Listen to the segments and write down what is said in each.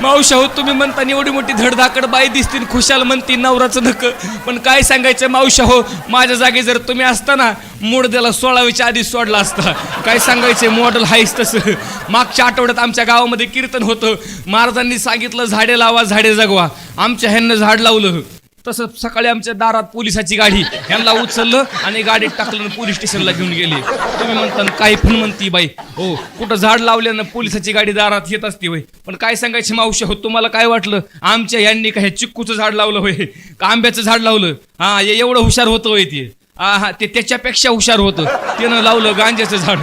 मावशा हो तुम्ही म्हणता एवढी मोठी धडधाकड बाई दिसतील खुशाल म्हणती नवराचं नक पण काय सांगायचं मावशा हो? माझ्या जागी जर तुम्ही असताना मुडद्याला सोळावीच्या आधी सोडला असता काय सांगायचे मॉडेल हायच तसं. मागच्या आठवड्यात आमच्या गावामध्ये कीर्तन होतं. महाराजांनी सांगितलं झाडे लावा झाडे जगवा. आमच्या ह्यांना झाड लावलं. तसं सकाळी आमच्या दारात पोलिसाची गाडी ह्यांना उचललं आणि गाडीत टाकलं पोलीस स्टेशनला घेऊन गेले. तुम्ही म्हणता ना, काही पण म्हणती बाई. हो कुठं झाड लावल्यानं पोलिसाची गाडी दारात येत असते होय. पण काय सांगायची मावशी हो तुम्हाला काय वाटलं? आमच्या यांनी काय चिक्कूचं झाड लावलं होय? का आंब्याचं झाड लावलं? हा हे एवढं हुशार होतं होय ते. हा हा ते त्याच्यापेक्षा हुशार होतं. त्यानं लावलं गांज्याचं झाड.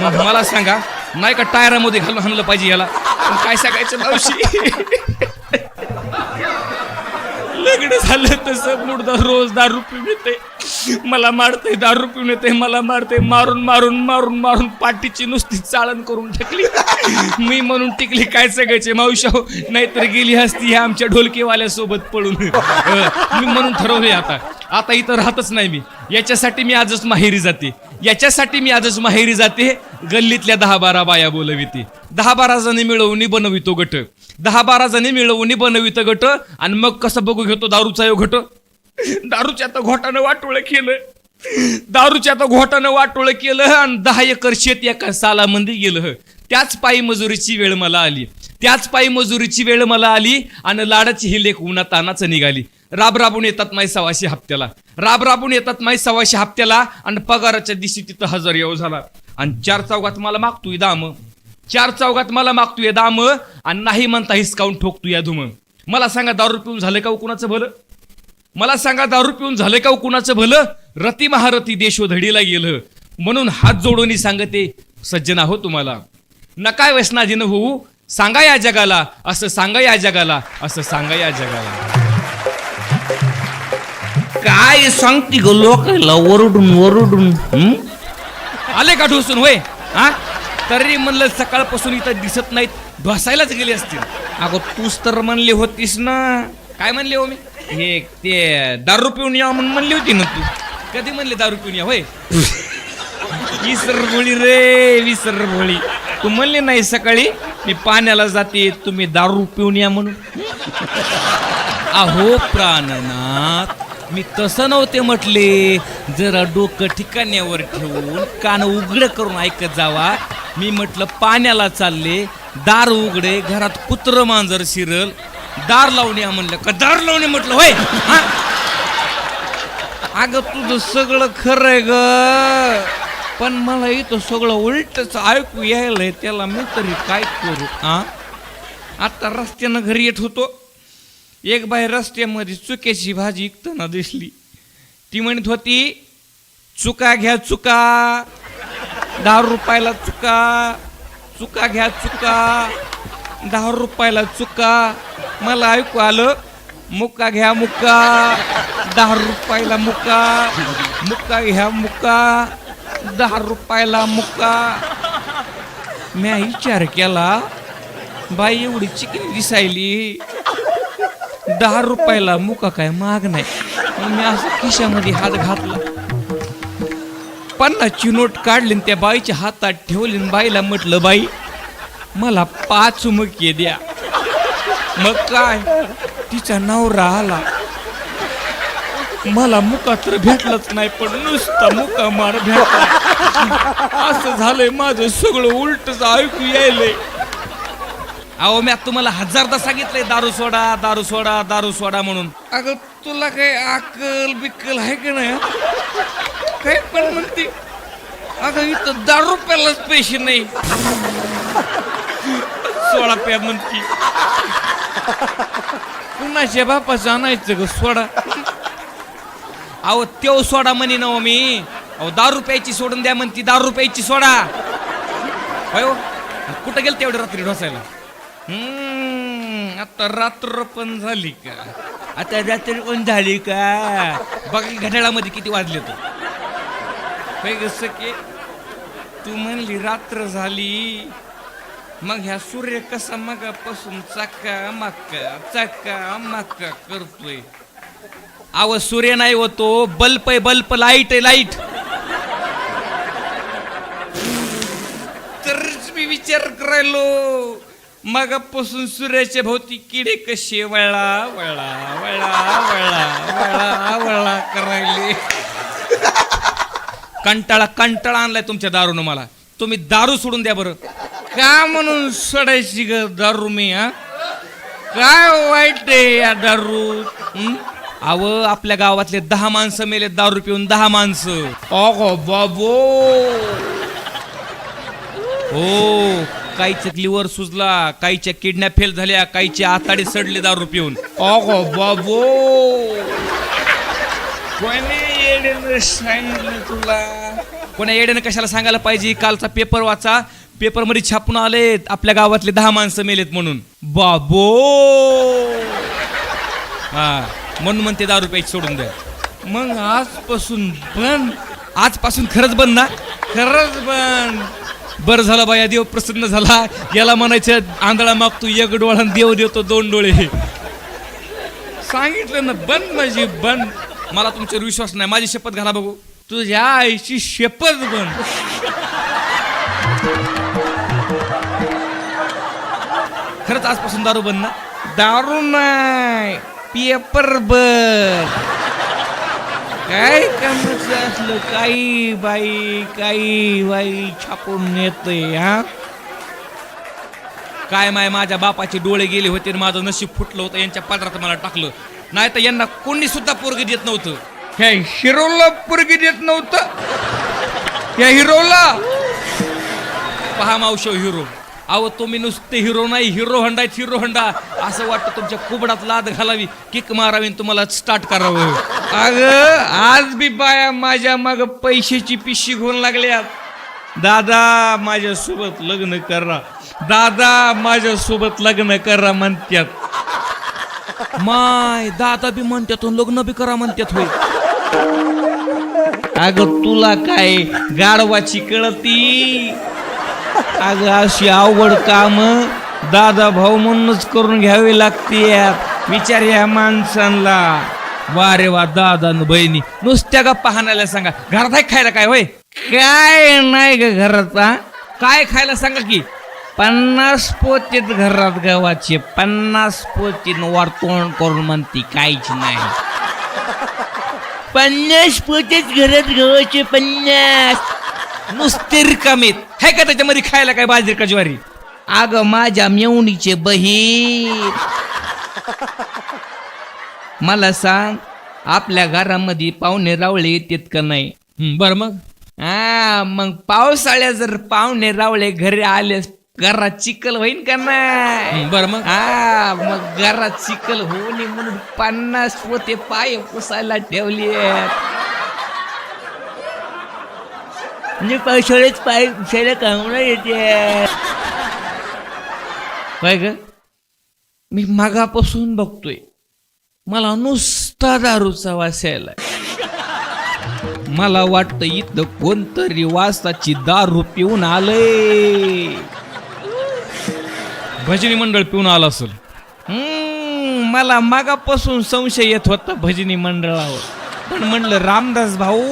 मग मला सांगा नाही का टायरामध्ये घालून आणलं पाहिजे याला? पण काय सांगायचं मावशी? सगळं झालं तसं. मुडदा रोज दारू पिऊन येते. मला मारते दारू पिऊन येते मला मारते मारून मारून मारून मारून पाठीची नुसती चाळण करून टाकली. मी म्हणून टिकली काय सगळ्याचे मावशा? नाहीतर गेली असती ह्या आमच्या ढोलकेवाल्या सोबत पळून मी म्हणून ठरवले आता. आता इथं राहतच नाही मी. याच्यासाठी मी आजच माहेरी जाते. याच्यासाठी मी आजच माहेरी जाते. गल्लीतल्या दहा बारा बाया बोलविते. दहा बारा जणी मिळवून बनवितो गट. दहा बारा जणी मिळवून बनवित गट आणि मग कसं बघू घेतो दारूचा यो घट? दारूच्या आता घोटानं वाटोळं केलं. दारूच्या आता घोटानं वाटोळं केलं आणि दहा एकर शेत एका सालामध्ये गेलं. त्याच पायी मजुरीची वेळ मला आली. त्याच पायी मजुरीची वेळ मला आली आणि लाडाची ही लेख उन्हा तानाच निघाली. राब राबून येतात माई सव्वाशे हप्त्याला. राब राबून येतात माई सव्वाशे हप्त्याला आणि पगाराच्या दिवशी तिथं हजार येऊ झाला. आणि चार चौघात मला मागतोय दाम. चार चौघात मला मागतोय दाम आणि नाही म्हणता हिसकावून ठोकतो या धुम. मला सांगा दारू पिऊन झालं का हो कुणाचं भलं? मला सांगा दारू पिऊन झालं का हो कुणाचं भलं? रती महारथी देशोधडीला गेलं. म्हणून हात जोडून सांगते सज्जना हो तुम्हाला. नका व्यसनाधीन होऊ सांगा या जगाला असं सांगा या जगाला असं सांगा या जगाला. काय सांगते ग लोकांना ओरडून ओरडून? आले का ढोसून होय? हा? तरी म्हणलं सकाळपासून इथं दिसत नाहीत ढोसायलाच गेले असतील. अगं तूच तर म्हणली होतीस ना. काय म्हणले हो मी? हे ते दारू पिऊन या म्हणून म्हणली होती ना तू. कधी म्हणले दारू पिऊन या होय? विसर भोळी रे विसर भोळी तू म्हणले नाही सकाळी मी पाण्याला जाते तुम्ही दारू पिऊन या म्हणून. अहो प्राणनाथ मी तसं नव्हते म्हटले. जरा डोकं ठिकाण्यावर ठेवून कान उघड करून ऐकत जावा. मी म्हटलं पाण्याला चालले दार उघडे घरात कुत्र मांजर शिरल दार लावणे या म्हणलं. का दार लावणे म्हटलं? होय हा? अगं तुझं सगळं खरं आहे ग. पण मला इथं सगळं उलटच ऐकू यायलंय त्याला मी तरी काय करू हा आता रस्त्यानं घरी येत होतो. एक बाई रस्त्यामध्ये चुक्याची भाजी विकताना दिसली. ती म्हणत होती चुका घ्या चुका. दहा रुपयाला चुका चुका घ्या चुका. दहा रुपयाला चुका. मला ऐकू आलं मुक्का घ्या मुक्का दहा रुपयाला मुक्का मुक्का घ्या मुक्का दहा रुपयाला मुक्का म्या विचार केला बाई एवढी चिकनी दिसायली. दहा रुपयाला मुका काय महाग नाही. मी असं खिशामध्ये हात घातला. पन्नासची नोट काढली त्या बाईच्या हातात ठेवली बाईला म्हटलं बाई मला पाच मुके द्या. मग काय? तिचा नवरा आला. मला मुका तर भेटलाच नाही पण नुसता मुका मार भेटला. असं झालंय माझं सगळं उलटच ऐकू यायलंय. अहो मी आता तुम्हाला हजारदा सांगितलंय दारू सोडा दारू सोडा दारू सोडा म्हणून. अगं तुला काही अकल बिकल आहे का नाही काय पण म्हणते. अगं इथं दारू प्यायलाच पैसे नाही. सोडा प्या म्हणती. कुणाच्या बापाचं आणायचं ग सोडा? अहो तेव सोडा म्हणे ना मी. अहो दारू प्यायची सोडून द्या म्हणती दारू प्यायची सोडा. अयो हो? कुठं गेल तेवढं रात्री ढोसायला? हम्म, आता रात्र पण झाली का? आता रात्री पण झाली का? बघा घड्याळामध्ये किती वाजले तो कसं की तू म्हणली रात्र झाली. मग ह्या सूर्य कसा मगापासून चाका माका चाका माका करतोय. आव सूर्य नाही होतो बल्ब आहे बल्ब लाइट आहे लाइट. तरच मी विचार करायलो मगापासून सूर्याच्या भोवती किडे कसे वळा वळा वळा वळा वळा वळा करायले. कंटाळा कंटाळा आणलाय तुमच्या दारूनं मला. तुम्ही दारू सोडून द्या बरं. का म्हणून सोडायची ग दारू मी हा? काय वाईट आहे या दारू? अव आपल्या गावातले दहा माणसं मेले दारू पिऊन दहा माणसं. अगो बाबो. हो काहीच्या लिव्हर सुजला काहीच्या किडन्या फेल झाल्या काहीच्या आताडे सडले दारू पिऊन. अगो बाबो. कोणी? येड्यानं सांगितलं तुला. कोण्या येड्यानं कशाला सांगायला पाहिजे? कालचा पेपर वाचा. पेपरमध्ये छापून आलेत. आपल्या गावातले दहा माणसं मेलेत म्हणून. बाबो! हा म्हणून म्हणते दारू प्यायची सोडून द्या. मग आजपासून बंद आजपासून खरंच बंद ना? खरंच बंद बरं झालं बाया देव प्रसन्न झाला. याला म्हणायचं आंधळा मागतो एक डोळा देव देतो दोन डोळे. सांगितलं ना बंद माझी बंद मला तुमच्यावर विश्वास नाही. माझी शपथ घाला बघू. तुझ्या आईची शपथ बंद खरंच आजपासून दारू बंद ना? दारू नाही पेपर बंद. काय कामाचं असलं? काही बाई काही बाई छापून येतंय हा? काय माय माझ्या बापाचे डोळे गेले होते आणि माझं नशीब फुटलं होतं. यांच्या पदरात मला टाकलं. नाही तर यांना कोणी सुद्धा पोरगी देत नव्हतं. ह्या हिरोला पोरगी देत नव्हतं. या हिरोला. पहा मावशो हिरो. अहो तुम्ही नुसते हिरो नाही हिरो हंडा हिरो हंडा. असं वाटतं तुमच्या कुबडात लाद घालावी किक मारावी तुम्हाला स्टार्ट करावं. अग आज बी बाया माझ्या माग पैशाची पिशी घेऊन लागल्यात. दादा माझ्यासोबत लग्न करा. दादा माझ्यासोबत लग्न करा म्हणत्यात. माय दादा बी म्हणतात लग्न बी करा म्हणतात होय. अग तुला काय गाढवाची कळती? अगं अशी अवघड काम दादा भाऊ म्हणूनच करून घ्यावी लागते विचार या माणसांना. वा रे वा दादा न बहिणी. नुसत्या का पाहण्याला सांगा. घरात आहे खायला काय? होय? काय नाही ग घरात काय खायला सांगा की? पन्नास पोतीत घरात गव्हाचे पन्नास पोतीत वर तोंड करून म्हणती काहीच नाही. पन्नास पोतीत घरात गव्हाचे पन्नास. नुसते रिकामीत है का त्याच्यामध्ये खायला काय बाजरी का ज्वारी? अग माझ्या मेवणीचे बहीण. मला सांग आपल्या घरामध्ये पाहुणे रावळे येतात का नाही? बर मग? हा मग पावसाळ्या जर पाहुणे रावळे घरी आले घरात चिखल होईन का नाही? बर मग. हा मग घरात चिखल होऊ नये म्हणून पन्नास पोते पाय पुसायला ठेवली म्हणजे पावसाळ्यात पाय पुसायला कामला येते काय ग? मी मागापासून बघतोय मला नुसता दारूचा वास यायला मला वाटतं इथं कोणतरी वासाची दारू पिऊन आलंय. भजनी मंडळ पिऊन आलं असेल. मला मागापासून संशय येत होता भजनी मंडळावर. पण म्हणलं रामदास भाऊ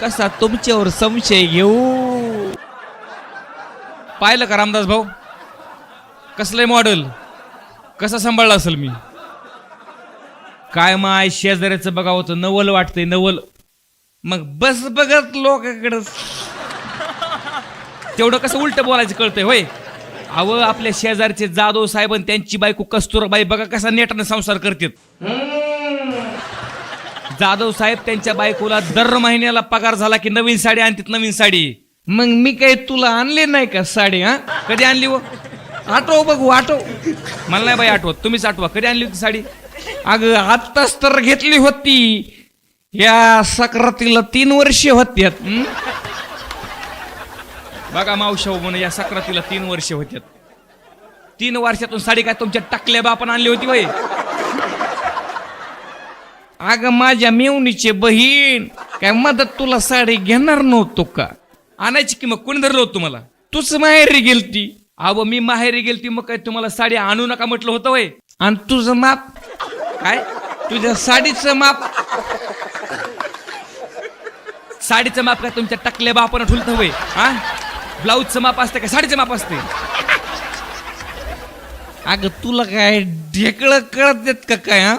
कसा तुमच्यावर संशय घेऊ? पाहिलं का रामदास भाऊ? कसलंय मॉडेल कसं सांभाळला असेल मी? काय माय शेजाऱ्याचं बघावं होतं नवल वाटतंय नवल. मग बस बघत लोकांकडं. तेवढं कसं उलट बोलायचं कळतंय होय? अव आपल्या शेजारचे जाधव साहेब आणि त्यांची बायको कस्तुराबाई बघा कसा नेटाने संसार करतात. जाधव साहेब त्यांच्या बायकोला दर महिन्याला पगार झाला की नवीन साडी आणतात नवीन साडी. मग मी काही तुला आणले नाही का साडी हा? कधी आणली व आठव बघू हो, आठव. मला नाही बाई आठवत तुम्हीच आठवा कधी आणली होती साडी? अगं आत्ताच तर घेतली होती. या सक्रातीला तीन वर्षे होत्यात बघा मावशाऊ म्हणून या सक्रातीला तीन वर्षे होत्यात. तीन वर्षातून साडी काय तुमच्या टाकल्या बापन आणली होती वय अगं माझ्या मेवणीचे बहीण काय मदत तुला साडी घेणार नव्हतो का? आणायची की मग? कोणी धरलं होतं तुम्हाला? तूच माहेरी गेलती. अहो मी माहेरी गेलती मग काय तुम्हाला साडी आणू नका म्हटलं होतं वय आणि तुझं माप? काय? तुझ्या साडीचं माप? साडीचं माप काय तुमच्या टाकल्या बापानं ठुलत वय हा ब्लाऊजचं माप असतं का साडीचं माप असते? अगं तुला काय ढेकळं कळत देत का काय हा?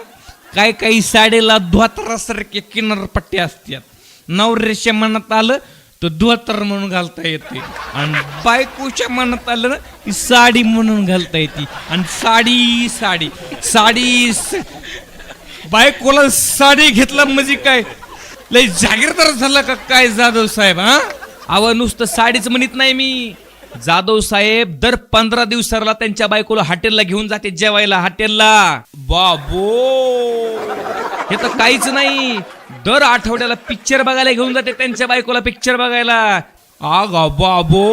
काय काही साडीला धोतरासारखे किनारपट्टी असतात. नवऱ्याच्या मनात आलं तर धोतर म्हणून घालता येते. आणि बायकोच्या मनात आलं ना की साडी म्हणून घालता येते. आणि साडी साडी साडी बायकोला साडी घेतला म्हणजे काय? लय जागीरदार झाला का काय जाधव साहेब हा? अव नुसतं साडीच म्हणत नाही मी. जाधव साहेब दर पंधरा दिवसाला त्यांच्या बायकोला हॉटेलला घेऊन जाते जेवायला हॉटेलला. बाबो! हे तर काहीच नाही. दर आठवड्याला पिक्चर बघायला घेऊन जाते त्यांच्या बायकोला पिक्चर बघायला. आगा बाबो!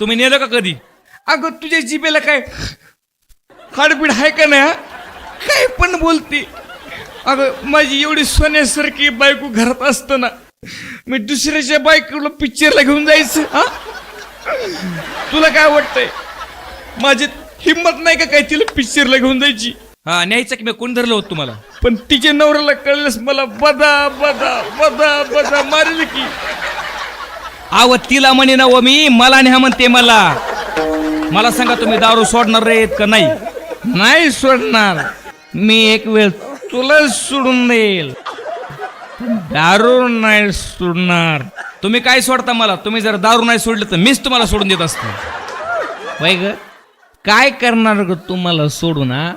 तुम्ही नेलं का कधी? अगं तुझ्या जिबेला काय? खाडपीड आहे का नाही काय पण बोलते. अगं माझी एवढी सोन्यासारखी बायको घरात असताना मी दुसऱ्याच्या बायकोला पिक्चरला घेऊन जायचं हा? तुला काय वाटतंय? माझी हिंमत नाही का काय तिला पिक्चरला घेऊन जायची? हा न्यायचं की मी कोण धरलं होत तुम्हाला? पण तिच्या नवऱ्याला कळलंस मला बदा बदा बदा बदा मारेल की. आव तिला म्हणे ना व मी मला न्या म्हणते मला. मला सांगा तुम्ही दारू सोडणार रे का नाही? नाही सोडणार. मी एक वेळ तुला सोडून देईल. दारू नाही सोडणार. तुम्ही काय सोडता मला? तुम्ही जर दारू नाही सोडलं तर मीच तुम्हाला सोडून देत असतो. वय ग काय करणार ग तुम्हाला सोडून हा?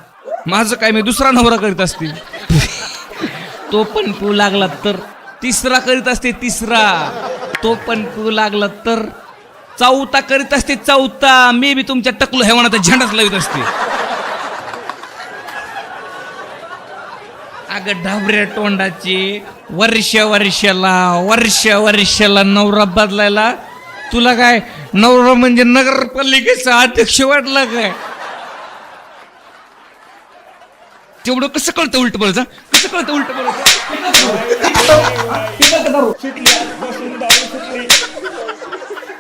माझं काय मी दुसरा नवरा करीत असते. तो पण पिऊ लागला तर. तिसरा करीत असते तिसरा. तो पण पिऊ लागला तर. चौथा करीत असते चौथा. मी बी तुमच्या टकलो हेवानाचा झेंडाच लावित असते. अगं ढाबऱ्या तोंडाची वर्ष वर्षाला वर्ष वर्षाला नवरा बदलायला तुला काय नवरा म्हणजे नगरपालिकेचा अध्यक्ष वाटला काय? तेवढं कसं कळतं उलट बोलत कसं कळतं उलट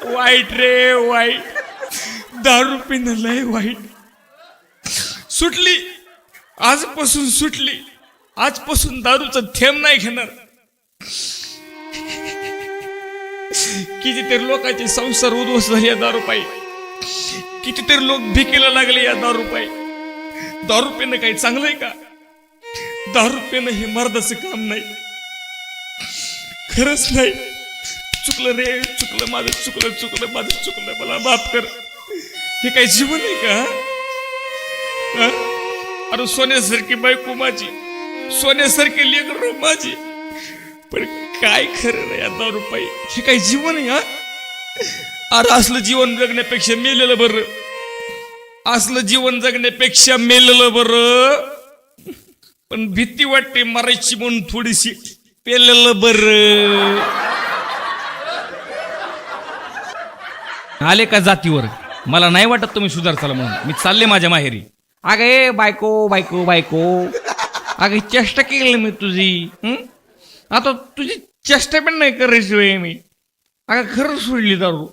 वाईट रे वाईट दारू पिणं लय वाईट सुटली. आजपासून सुटली. आजपासून दारूचं थेंब नाही घेणार. कितीतरी लोकांचे संसार उद्ध्वस्त झाले या दारू पायी कितीतरी लोक भिकेला लागले या दारू पायी दारू पिणं काही चांगलं आहे का? दारू पिणं हे मर्दाचं काम नाही. खरंच नाही. चुकलं रे चुकलं माझं चुकलं चुकलं माझं चुकलं मला माफ कर. हे काही जीवन आहे का अरे सोन्यासारखी बायको माझी. सोन्यासारखी लेकर माझी. पण काय खरं नाही आता रुपये हे काय जीवन आहे हा? अरे असलं जीवन जगण्यापेक्षा मेलेलं बरं. असलं जीवन जगण्यापेक्षा मेलेलं बरं. पण भीती वाटते मरायची म्हणून थोडीशी पेलेलं बरं. आले का जातीवर? मला नाही वाटत तुम्ही सुधार सुधारचाल म्हणून. मी चालले माझ्या माहेरी. अगं ए बायको बायको बायको. अगं चेष्टा केली मी तुझी हं? आता तुझी चेष्टा पण नाही करायची होय मी. अगं खरं सोडली दारू.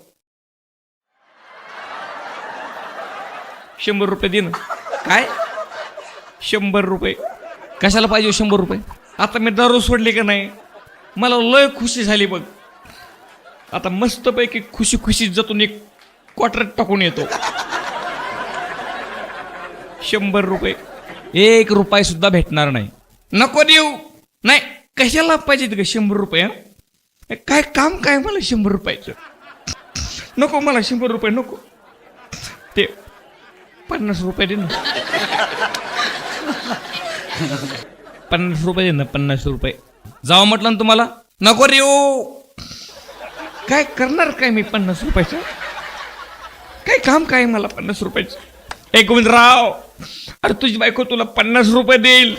शंभर रुपये दे ना. काय? शंभर रुपये. कशाला पाहिजे हो शंभर रुपये? आता मी दारू सोडली का नाही? मला लय खुशी झाली बघ. आता मस्तपैकी खुशी खुशी जातून एक क्वार्टर टाकून येतो. शंभर रुपये. एक रुपये सुद्धा भेटणार नाही. नको देऊ. नाही कशाला पाहिजे का शंभर रुपये काय काम काय मला शंभर रुपयाचं? नको मला शंभर रुपये नको. ते पन्नास रुपये दे ना. पन्नास रुपये दे ना पन्नास रुपये. जावं म्हटलं ना तुम्हाला? नको रे काय करणार काय मी पन्नास रुपयाचं? काय काम काय मला पन्नास रुपयाचं? एक गोविंदराव! अरे तुझी बायको तुला पन्नास रुपये देईल.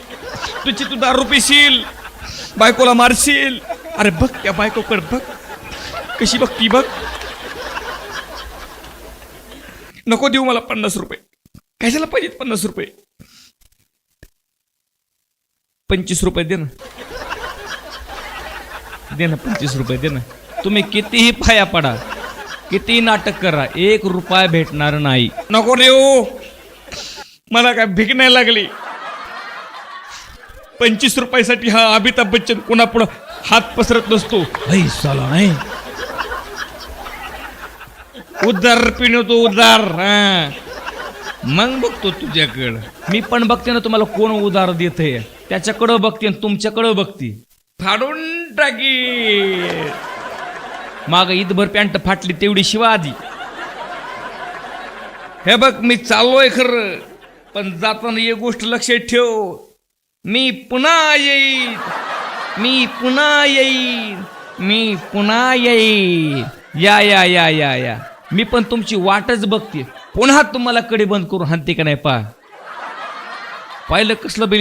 तुझी तू दारू पिशील. बायकोला मारशील. अरे बघ त्या बायकोकडे बघ. कशी बघ ती बघ. नको देऊ मला पन्नास रुपये. कशाला पाहिजेत पन्नास रुपये? पंचवीस रुपये दे ना. दे ना पंचवीस रुपये दे ना. तुम्ही कितीही पाया पडा. कितीही नाटक करा एक रुपया भेटणार नाही. नको देऊ. मला काय भीक नाही लागली. पंचवीस रुपयासाठी हा अमिताभ बच्चन कोणापुढं हात पसरत नसतो. साला नाही. उदार पिणवतो उदार हा. मग बघतो तुझ्याकडं. मी पण बघते ना तुम्हाला कोण उदार देते त्याच्याकडं बघते आणि तुमच्याकडं बघते. फाडून टाकी. माग ईदभर पॅन्ट फाटली तेवढी शिवा आधी हे बघ मी चाललोय खरं. पण जाताना एक गोष्ट लक्षात ठेव. मी पुन्हा येईन. मी पुन्हा येईन. मी पुन्हा येईन. या या या या या. मी पण तुमची वाटच बघते. पुन्हा तुम्हाला कडे बंद करून हानते का नाही पा पाहिलं कसलं बेली